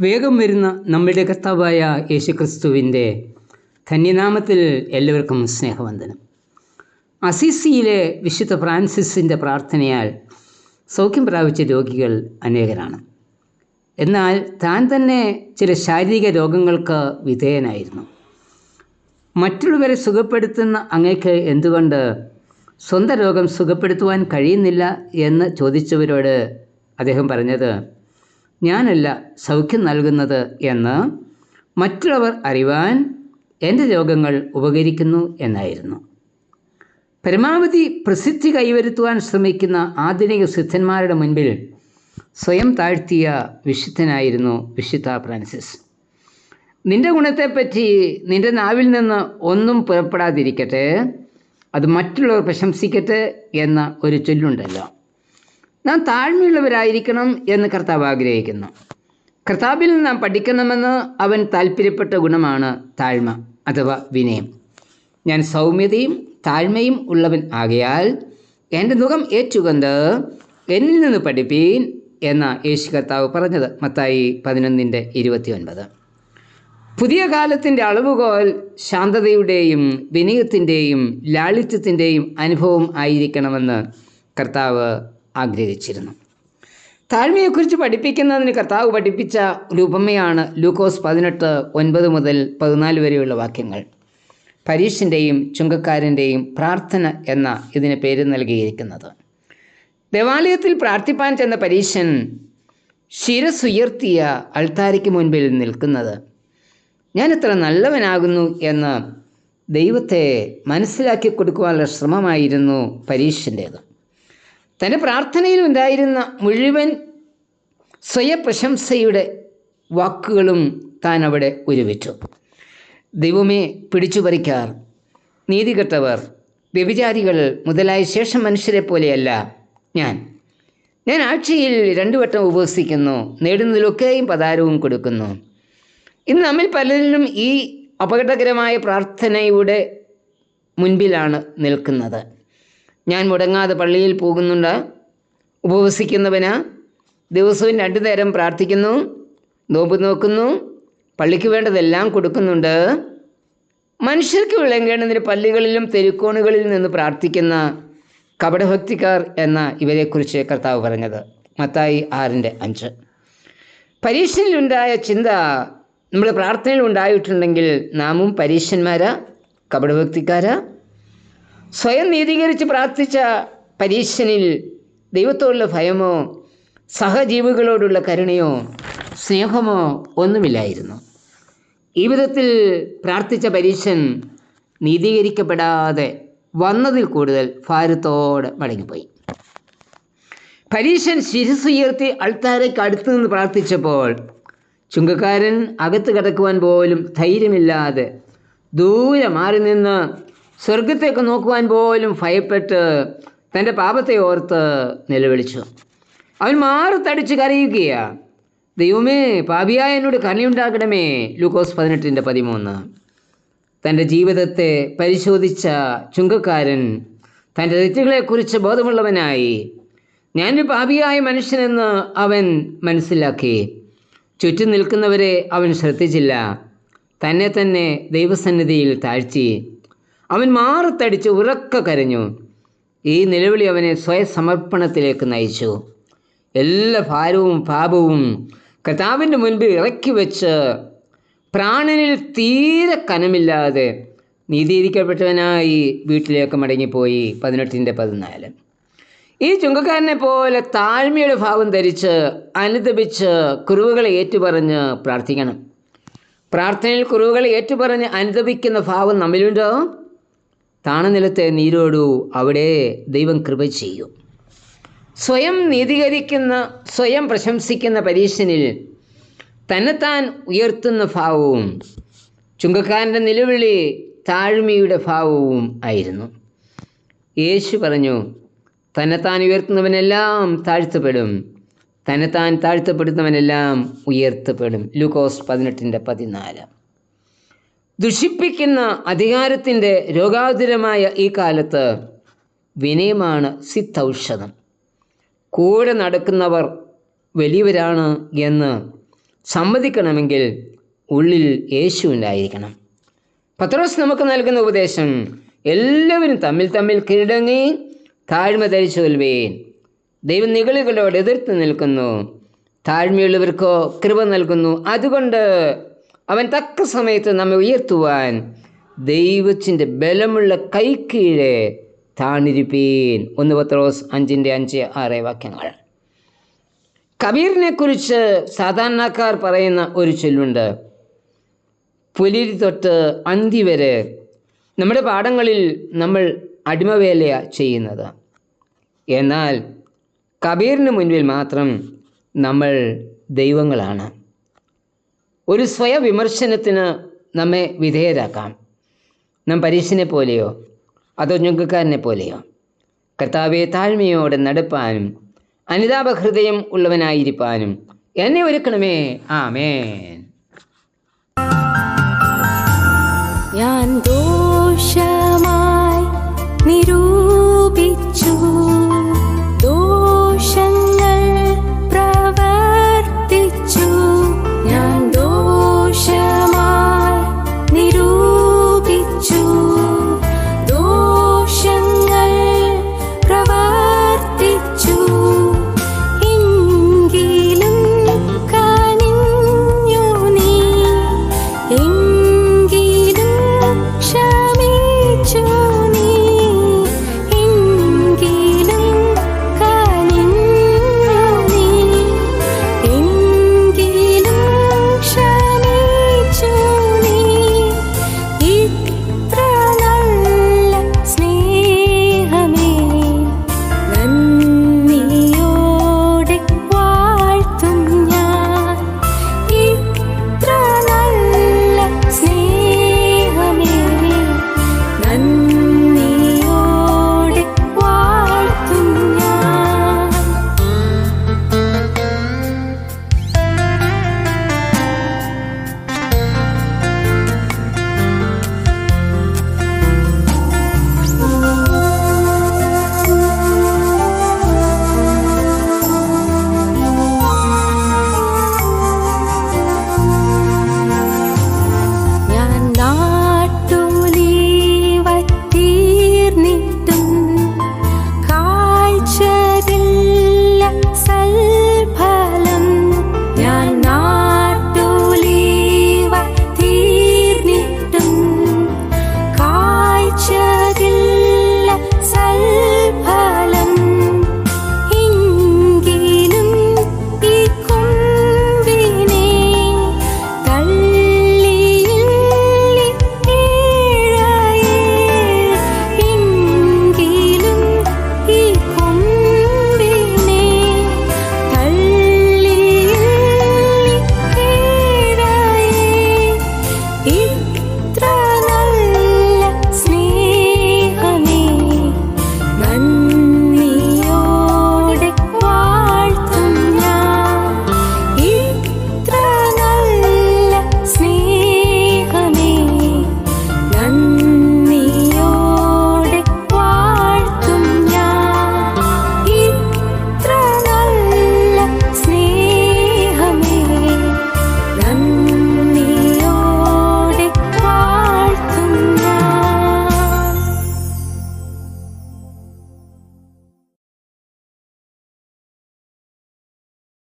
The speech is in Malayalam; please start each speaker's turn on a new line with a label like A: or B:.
A: വേഗം വരുന്ന നമ്മുടെ കർത്താവായ യേശുക്രിസ്തുവിന്റെ ധന്യനാമത്തിൽ എല്ലാവർക്കും സ്നേഹവന്ദനം. അസിസിയിലെ വിശുദ്ധ ഫ്രാൻസിസിന്റെ പ്രാർത്ഥനയാൽ സൗഖ്യം പ്രാപിച്ച രോഗികൾ അനേകരാണ്. എന്നാൽ താൻ തന്നെ ചില ശാരീരിക രോഗങ്ങൾക്ക് വിധേയനായിരുന്നു. മറ്റുള്ളവരെ സുഖപ്പെടുത്തുന്ന അങ്ങേക്ക് എന്തുകൊണ്ട് സ്വന്തം രോഗം സുഖപ്പെടുത്തുവാൻ കഴിയുന്നില്ല എന്ന് ചോദിച്ചവരോട് അദ്ദേഹം പറഞ്ഞത് ഞാനല്ല സൗഖ്യം നൽകുന്നത് എന്ന് മറ്റുള്ളവർ അറിവാൻ എന്റെ രോഗങ്ങൾ ഉപകരിക്കുന്നു എന്നായിരുന്നു. പരമാവധി പ്രസിദ്ധി കൈവരുത്തുവാൻ ശ്രമിക്കുന്ന ആധുനിക സിദ്ധന്മാരുടെ മുൻപിൽ സ്വയം താഴ്ത്തിയ വിശുദ്ധനായിരുന്നു വിശുദ്ധ ഫ്രാൻസിസ്. നിന്റെ ഗുണത്തെപ്പറ്റി നിന്റെ നാവിൽ നിന്ന് ഒന്നും പുറപ്പെടാതിരിക്കട്ടെ അത് മറ്റുള്ളവർ പ്രശംസിക്കട്ടെ എന്ന ഒരു ചൊല്ലുണ്ടല്ലോ. നാം താഴ്മയുള്ളവരായിരിക്കണം എന്ന് കർത്താവ് ആഗ്രഹിക്കുന്നു. കർത്താവിൽ നാം പഠിക്കണമെന്ന് അവൻ താല്പര്യപ്പെട്ട ഗുണമാണ് താഴ്മ അഥവാ വിനയം. ഞാൻ സൗമ്യതയും താഴ്മയും ഉള്ളവൻ ആകയാൽ എന്റെ മുഖം ഏറ്റുകൊണ്ട് എന്നിൽ നിന്ന് പഠിപ്പീൻ എന്ന യേശു കർത്താവ് പറഞ്ഞത്. മത്തായി പതിനൊന്നിന്റെ ഇരുപത്തി ഒൻപത് പുതിയ കാലത്തിന്റെ അളവുകോൽ ശാന്തതയുടെയും വിനയത്തിന്റെയും ലാളിത്യത്തിന്റെയും അനുഭവം ആയിരിക്കണമെന്ന് കർത്താവ് ആഗ്രഹിച്ചിരുന്നു. താഴ്മയെക്കുറിച്ച് പഠിപ്പിക്കുന്നതിന് കർത്താവ് പഠിപ്പിച്ച ഒരു ഉപമയാണ് ലൂക്കോസ് പതിനെട്ട് ഒൻപത് മുതൽ പതിനാല് വരെയുള്ള വാക്യങ്ങൾ. പരീക്ഷന്റെയും ചുങ്കക്കാരന്റെയും പ്രാർത്ഥന എന്ന ഇതിന് പേര് നൽകിയിരിക്കുന്നത്. ദേവാലയത്തിൽ പ്രാർത്ഥിപ്പാൻ ചെന്ന പരീശൻ ശിരസുയർത്തിയ അൾത്താരയ്ക്ക് മുൻപിൽ നിൽക്കുന്നത്. ഞാൻ എത്ര നല്ലവനാകുന്നു എന്ന് ദൈവത്തെ മനസ്സിലാക്കി കൊടുക്കുവാനുള്ള ശ്രമമായിരുന്നു പരീക്ഷന്റേത് തന്റെ പ്രാർത്ഥനയിൽ ഉണ്ടായിരുന്ന മുഴുവൻ സ്വയപ്രശംസയുടെ വാക്കുകളും താൻ അവിടെ ഉരുവിച്ചു ദൈവമേ പിടിച്ചു പറിക്കാർ. നീതികെട്ടവർ വ്യഭിചാരികൾ മുതലായ ശേഷം മനുഷ്യരെ പോലെയല്ല ഞാൻ. ഞാൻ ആഴ്ചയിൽ രണ്ടു വട്ടം ഉപവസിക്കുന്നു നേടുന്നതിലൊക്കെയും പതാരവും കൊടുക്കുന്നു. ഇന്ന് നമ്മിൽ പലരിലും ഈ അപകടകരമായ പ്രാർത്ഥനയുടെ മുൻപിലാണ് നിൽക്കുന്നത്. ഞാൻ മുടങ്ങാതെ പള്ളിയിൽ പോകുന്നുണ്ട്. ഉപവസിക്കുന്നവന് ദിവസവും രണ്ടു നേരം പ്രാർത്ഥിക്കുന്നു നോമ്പ് നോക്കുന്നു പള്ളിക്ക് വേണ്ടതെല്ലാം കൊടുക്കുന്നുണ്ട്. മനുഷ്യർക്ക് വിളങ്ങേണ്ടതിന് പള്ളികളിലും തെരുക്കോണുകളിൽ നിന്ന് പ്രാർത്ഥിക്കുന്ന കപടഭക്തിക്കാർ എന്ന ഇവരെക്കുറിച്ച് കർത്താവ് പറഞ്ഞത്. മത്തായി ആറിന്റെ അഞ്ച്. പരീക്ഷയിലുണ്ടായ ചിന്ത നമ്മുടെ പ്രാർത്ഥനയിൽ ഉണ്ടായിട്ടുണ്ടെങ്കിൽ നാമും പരീക്ഷന്മാരാ കപടഭക്തിക്കാരാ സ്വയം നീതീകരിച്ച് പ്രാർത്ഥിച്ച പരീക്ഷനിൽ ദൈവത്തോടുള്ള ഭയമോ സഹജീവികളോടുള്ള കരുണയോ സ്നേഹമോ ഒന്നുമില്ലായിരുന്നു. ഈ വിധത്തിൽ പ്രാർത്ഥിച്ച പരീക്ഷൻ നീതീകരിക്കപ്പെടാതെ വന്നതിൽ കൂടുതൽ ഭാരത്തോടെ മടങ്ങിപ്പോയി. പരീക്ഷൻ ശിരസുയർത്തി അൾത്താരയ്ക്ക് അടുത്തു നിന്ന് പ്രാർത്ഥിച്ചപ്പോൾ ചുങ്കക്കാരൻ അകത്ത് കിടക്കുവാൻ പോലും ധൈര്യമില്ലാതെ ദൂരെ മാറി നിന്ന് സ്വർഗത്തേക്ക് നോക്കുവാൻ പോലും ഭയപ്പെട്ട് തന്റെ പാപത്തെ ഓർത്ത് നിലവിളിച്ചു. അവൻ മാറത്തടിച്ച് കരയുകയാ. ദൈവമേ പാപിയായ എന്നോട് കരുണയുണ്ടാകണമേ ലൂക്കോസ് പതിനെട്ടിന്റെ പതിമൂന്ന്. തന്റെ ജീവിതത്തെ പരിശോധിച്ച ചുങ്കക്കാരൻ തന്റെ തെറ്റുകളെക്കുറിച്ച് ബോധമുള്ളവനായി. ഞാനൊരു പാപിയായ മനുഷ്യനെന്ന് അവൻ മനസ്സിലാക്കി. ചുറ്റും നിൽക്കുന്നവരെ അവൻ ശ്രദ്ധിച്ചില്ല. തന്നെ തന്നെ ദൈവസന്നിധിയിൽ താഴ്ത്തി. അവൻ മാറത്തടിച്ച് ഉറക്ക കരഞ്ഞു. ഈ നിലവിളി അവനെ സ്വയസമർപ്പണത്തിലേക്ക് നയിച്ചു. എല്ലാ ഭാരവും പാപവും കർത്താവിന്റെ മുൻപിൽ ഇറക്കി വെച്ച് പ്രാണനിൽ തീരെ കനമില്ലാതെ നീതിയിരിക്കപ്പെട്ടവനായി വീട്ടിലേക്ക് മടങ്ങിപ്പോയി. പതിനെട്ടിന്റെ പതിനാല്. ഈ ചുങ്കക്കാരനെ പോലെ താഴ്മയുടെ ഭാവം ധരിച്ച് അനുദപിച്ച് കുറിവുകളെ ഏറ്റുപറഞ്ഞ് പ്രാർത്ഥിക്കണം. പ്രാർത്ഥനയിൽ കുറിവുകളെ ഏറ്റുപറഞ്ഞ് അനുദപിക്കുന്ന ഭാവം നമ്മിലുണ്ടോ? താണനിലത്തെ നീരോടു അവിടെ ദൈവം കൃപ ചെയ്യും. സ്വയം നീതീകരിക്കുന്ന സ്വയം പ്രശംസിക്കുന്ന പരീക്ഷനിൽ തന്നെത്താൻ ഉയർത്തുന്ന ഭാവവും ചുങ്കക്കാരന്റെ നിലവിളി താഴ്മയുടെ ഭാവവും ആയിരുന്നു. യേശു പറഞ്ഞു തന്നെത്താൻ ഉയർത്തുന്നവനെല്ലാം താഴ്ത്തപ്പെടും. തന്നെത്താൻ താഴ്ത്തപ്പെടുന്നവനെല്ലാം ഉയർത്തപ്പെടും. ലൂക്കോസ് പതിനെട്ടിന്റെ പതിനാല്. ദുഷിപ്പിക്കുന്ന അധികാരത്തിന്റെ രോഗാതുരമായ ഈ കാലത്ത് വിനയമാണ് സിദ്ധൌഷധം. കൂടെ നടക്കുന്നവർ വലിയവരാണ് എന്ന് സമ്മതിക്കണമെങ്കിൽ ഉള്ളിൽ യേശു ഉണ്ടായിരിക്കണം. പത്രോസ് നമുക്ക് നൽകുന്ന ഉപദേശം എല്ലാവരും തമ്മിൽ തമ്മിൽ കീഴടങ്ങി താഴ്മ ധരിച്ചു കൊൽവേൻ ദൈവം നികളികളോട് എതിർത്ത് നിൽക്കുന്നു. താഴ്മയുള്ളവർക്കോ കൃപ നൽകുന്നു. അതുകൊണ്ട് അവൻ തക്ക സമയത്ത് നമ്മെ ഉയർത്തുവാൻ ദൈവത്തിന്റെ ബലമുള്ള കൈക്കീഴെ താണിരിപ്പീൻ. ഒന്ന് പത്രോസ് അഞ്ചിന്റെ അഞ്ച് ആറ് വാക്യങ്ങൾ. കബീറിനെ കുറിച്ച് സാധാരണക്കാർ പറയുന്ന ഒരു ചൊല്ലുണ്ട്. പുലിരി തൊട്ട് അന്തി വരെ നമ്മുടെ പാഠങ്ങളിൽ നമ്മൾ അടിമവേല ചെയ്യുന്നത്. എന്നാൽ കബീറിന് മുൻപിൽ മാത്രം നമ്മൾ ദൈവങ്ങളാണ്. ഒരു സ്വയവിമർശനത്തിന് നമ്മെ വിധേയരാക്കാം. നാം പരീക്ഷനെ പോലെയോ അതോ ഞുങ്കക്കാരനെ പോലെയോ. കർത്താവെ താഴ്മയോടെ നടപ്പാനും അനിതാപ ഹൃദയം ഉള്ളവനായിരിക്കാനും എന്നെ ഒരുക്കണമേ. ആമേൻ.
B: ഞാൻ ദോഷമായി നിരൂപിച്ചു.